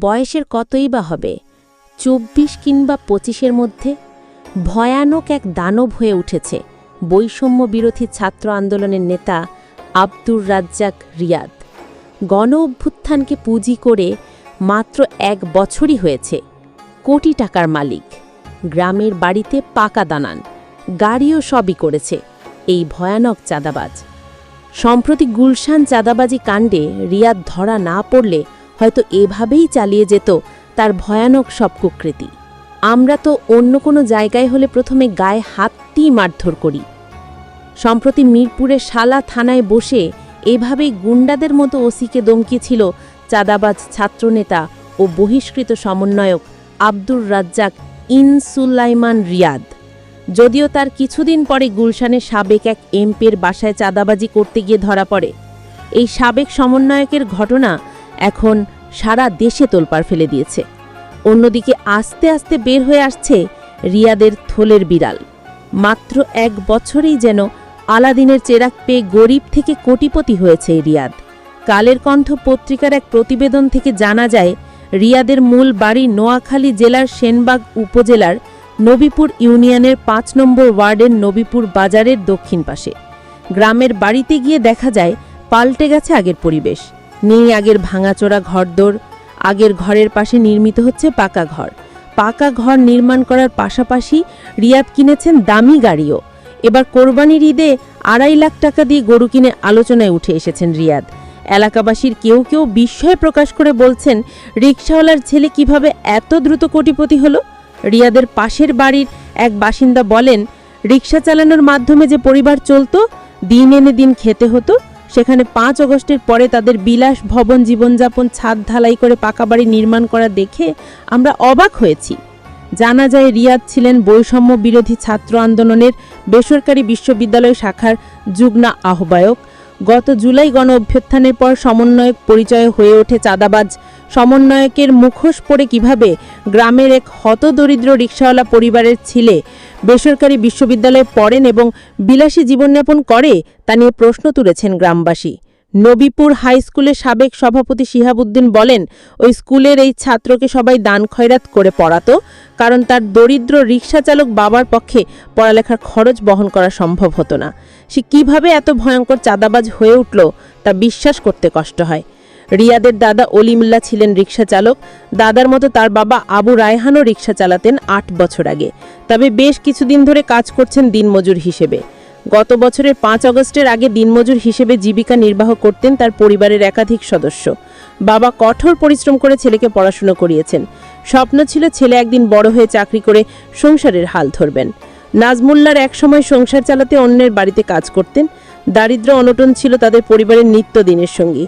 বয়সের কতই বা হবে? চব্বিশ কিংবা পঁচিশের মধ্যে? ভয়ানক এক দানব হয়ে উঠেছে বৈষম্য বিরোধী ছাত্র আন্দোলনের নেতা আব্দুর রাজ্জাক রিয়াদ। গণ অভ্যুত্থানকে পুঁজি করে মাত্র এক বছরই হয়েছে। কোটি টাকার মালিক। গ্রামের বাড়িতে পাকা দানান। গাড়িও সবই করেছে। এই ভয়ানক চাঁদাবাজ। সম্প্রতি গুলশান চাঁদাবাজি কাণ্ডে রিয়াদ ধরা না পড়লে হয়তো এভাবেই চালিয়ে যেত তার ভয়ানক সব কুকৃতি। আমরা তো অন্য কোনো জায়গায় হলে প্রথমে গায়ে হাতটি মারধর করি। সম্প্রতি মিরপুরে শালা থানায় বসে এভাবেই গুন্ডাদের মতো ওসিকে দমকিয়েছিল চাঁদাবাজ ছাত্রনেতা ও বহিষ্কৃত সমন্বয়ক আব্দুর রাজ্জাক ইনসুলাইমান রিয়াদ। যদিও তার কিছুদিন পরে গুলশানের সাবেক এক এমপের বাসায় চাঁদাবাজি করতে গিয়ে ধরা পড়ে। এই সাবেক সমন্বয়কের ঘটনা এখন সারা দেশে তোলপাড় ফেলে দিয়েছে। অন্যদিকে আস্তে আস্তে বের হয়ে আসছে রিয়াদের থলের বিড়াল। মাত্র এক বছরেই যেন আলাদিনের চেরাক পেয়ে গরিব থেকে কোটিপতি হয়েছে রিয়াদ। কালের কণ্ঠ পত্রিকার এক প্রতিবেদন থেকে জানা যায়, রিয়াদের মূল বাড়ি নোয়াখালী জেলার সেনবাগ উপজেলার নবীপুর ইউনিয়নের পাঁচ নম্বর ওয়ার্ডের নবীপুর বাজারের দক্ষিণ পাশে। গ্রামের বাড়িতে গিয়ে দেখা যায়, পাল্টে গেছে আগের পরিবেশ। নেই আগের ভাঙাচোরা ঘরদোর, আগের ঘরের পাশে নির্মিত হচ্ছে পাকা ঘর। পাকা ঘর নির্মাণ করার পাশাপাশি রিয়াদ কিনেছেন দামি গাড়িও। এবার কোরবানির ঈদে আড়াই লাখ টাকা দিয়ে গরু কিনে আলোচনায় উঠে এসেছেন রিয়াদ। এলাকাবাসীর কেউ কেউ বিস্ময় প্রকাশ করে বলছেন রিকশাওয়ালার ছেলে কীভাবে এত দ্রুত কোটিপতি হলো? রিয়াদের পাশের বাড়ির এক বাসিন্দা বলেন, রিকশা চালানোর মাধ্যমে যে পরিবার চলতো, দিন এনে দিন খেতে হতো। সেখানে পাঁচ অগস্টের পরে তাদের বিলাস ভবন জীবনযাপন ছাদ ঢালাই করে পাকা বাড়ি নির্মাণ করা দেখে আমরা অবাক হয়েছি। জানা যায় রিয়াদ ছিলেন বৈষম্য বিরোধী ছাত্র আন্দোলনের বেসরকারি বিশ্ববিদ্যালয় শাখার যুগ্না আহ্বায়ক। গত জুলাই গণ অভ্যুত্থানের পর সমন্বয়ক পরিচয় হয়ে ওঠে চাঁদাবাজ সমন্বয়কের মুখোশ পরে কীভাবে গ্রামের এক হতদরিদ্র রিক্সাওয়ালা পরিবারের ছেলে বেসরকারি বিশ্ববিদ্যালয়ে পড়েন এবং বিলাসী জীবনযাপন করে, তা নিয়ে প্রশ্ন তুলেছেন গ্রামবাসী। নবীপুর হাই স্কুলের সাবেক সভাপতি শিহাবুদ্দিন বলেন, ওই স্কুলের এই ছাত্রকে সবাই দান খয়রাত করে পড়াতো, কারণ তার দরিদ্র রিক্সা চালক বাবার পক্ষে পড়ালেখার খরচ বহন করা সম্ভব হতো না। সে কীভাবে এত ভয়ঙ্কর চাঁদাবাজ হয়ে উঠল, তা বিশ্বাস করতে কষ্ট হয়। রিয়াদের দাদা অলিমুল্লাহ ছিলেন রিকশা চালক। দাদার মতো তার বাবা আবু রায়হানও রিকশা চালাতেন আট বছর আগে। তবে বেশ কিছুদিন ধরে কাজ করছেন দিনমজুর হিসেবে। গত বছরের পাঁচ অগস্টের আগে দিনমজুর হিসেবে জীবিকা নির্বাহ করতেন তার পরিবারের একাধিক সদস্য। বাবা কঠোর পরিশ্রম করে ছেলেকে পড়াশুনো করিয়েছেন। স্বপ্ন ছিল ছেলে একদিন বড় হয়ে চাকরি করে সংসারের হাল ধরবেন। নাজমুল্লার একসময় সংসার চালাতে অন্যের বাড়িতে কাজ করতেন। দারিদ্র অনটন ছিল তাদের পরিবারের নিত্যদিনের সঙ্গী।